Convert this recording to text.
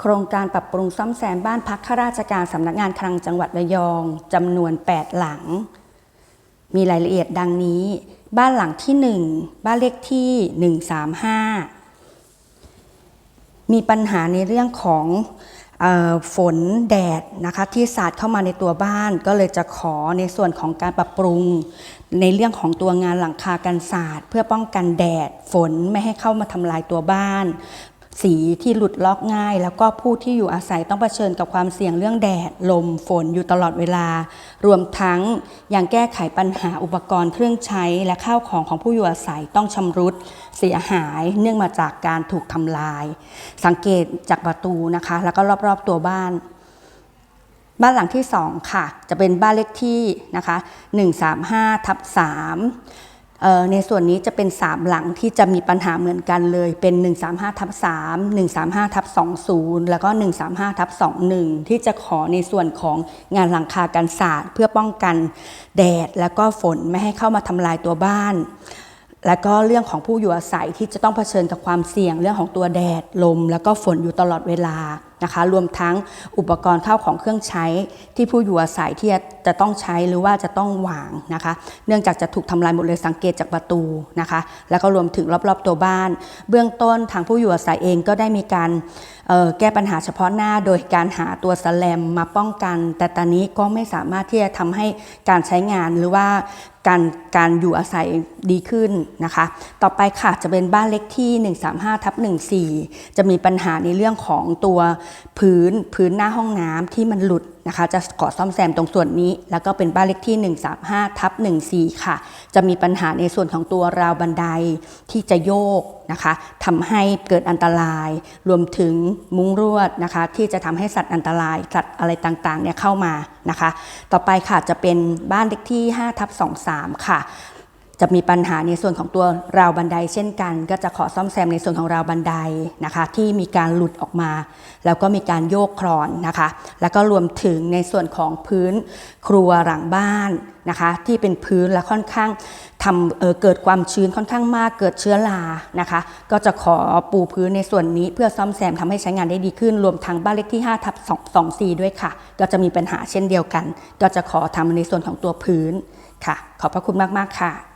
โครงการปรับปรุงซ่อมแซมบ้านพักข้าราชการสำนักงานคลังจังหวัดระยองจำนวน 8 หลัง มีรายละเอียดดังนี้ บ้านหลังที่ 1 บ้านเลขที่ 135 มีปัญหาในเรื่องของออฝนแดดนะคะที่สาดเข้ามาในตัวบ้านก็เลยจะขอในส่วนของการปรับปรุง ในเรื่องของตัวงานหลังคากันศาสตร์เพื่อป้องกันแดดฝนไม่ให้เข้ามาทำลายตัวบ้าน สีที่หลุดลอกง่าย แล้วก็ผู้ที่อยู่อาศัยต้องเผชิญกับความเสี่ยงเรื่องแดด ลมฝนอยู่ตลอดเวลา รวมทั้งยังแก้ไขปัญหาอุปกรณ์เครื่องใช้และข้าวของของผู้อยู่อาศัยต้องชำรุด เสียหายเนื่องมาจากการถูกทำลาย สังเกตจากประตูนะคะ แล้วก็รอบๆตัวบ้านบ้านหลังที่ 2 ค่ะ จะเป็นบ้านเลขที่นะคะ 135ทับ3 ในส่วนนี้จะเป็น 3 หลังที่จะมีปัญหาเหมือนกันเลย เป็น 135ทับ3 135ทับ20 แล้วก็ 135ทับ21 ที่จะขอในส่วนของงานหลังคากันศาสตร์ เพื่อป้องกันแดด แล้วก็ฝนไม่ให้เข้ามาทำลายตัวบ้าน แล้วก็เรื่องของผู้อยู่อาศัยที่จะต้องเผชิญกับความเสี่ยงเรื่องของตัวแดดลม แล้วก็ฝนอยู่ตลอดเวลา นะคะ รวมทั้งอุปกรณ์ข้าวของเครื่องใช้ที่ผู้อยู่อาศัยที่จะต้องใช้หรือว่าจะต้องวางนะคะ เนื่องจากจะถูกทำลายหมดเลยสังเกตจากประตูนะคะ แล้วก็รวมถึงรอบๆตัวบ้าน เบื้องต้นทางผู้อยู่อาศัยเองก็ได้มีการแก้ปัญหาเฉพาะหน้าโดยการหาตัวสแลมมาป้องกัน แต่ตอนนี้ก็ไม่สามารถที่จะทำให้การใช้งานหรือว่าการการอยู่อาศัยดีขึ้นนะคะ ต่อไปค่ะจะเป็นบ้านเล็กที่ 135ทับ14 จะมีปัญหาในเรื่องของตัวพื้นพื้นหน้าห้องน้ำที่มันหลุดนะคะ จะขอซ่อมแซมตรงส่วนนี้ แล้วก็เป็นบ้านเล็กที่ 135ทับ14 ค่ะ จะมีปัญหาในส่วนของตัวราวบันไดที่จะโยกนะคะทำให้เกิดอันตราย รวมถึงมุ้งรวดนะคะ ที่จะทำให้สัตว์อันตราย สัตว์อะไรต่างๆเนี่ยเข้ามานะคะ ต่อไปค่ะจะเป็นบ้านเล็กที่5ทับ23 ค่ะ จะมีปัญหาในส่วนของตัวราวบันได เช่นกัน ก็จะขอซ่อมแซมในส่วนของราวบันไดนะคะที่มีการหลุดออกมา แล้วก็มีการโยกคลอนนะคะ แล้วก็รวมถึงในส่วนของพื้นครัวหลังบ้านนะคะ ที่เป็นพื้นและค่อนข้างทำเเกิดความชื้นค่อนข้างมากเกิดเชื้อรานะคะ ก็จะขอปูพื้นในส่วนนี้เพื่อซ่อมแซมทำให้ใช้งานได้ดีขึ้น รวมทั้งบ้านเลขที่5ทับ2 4ด้วยค่ะ ก็จะมีปัญหาเช่นเดียวกัน ก็จะขอทำในส่วนของตัวพื้นค่ะ ขอบพระคุณมากๆค่ะ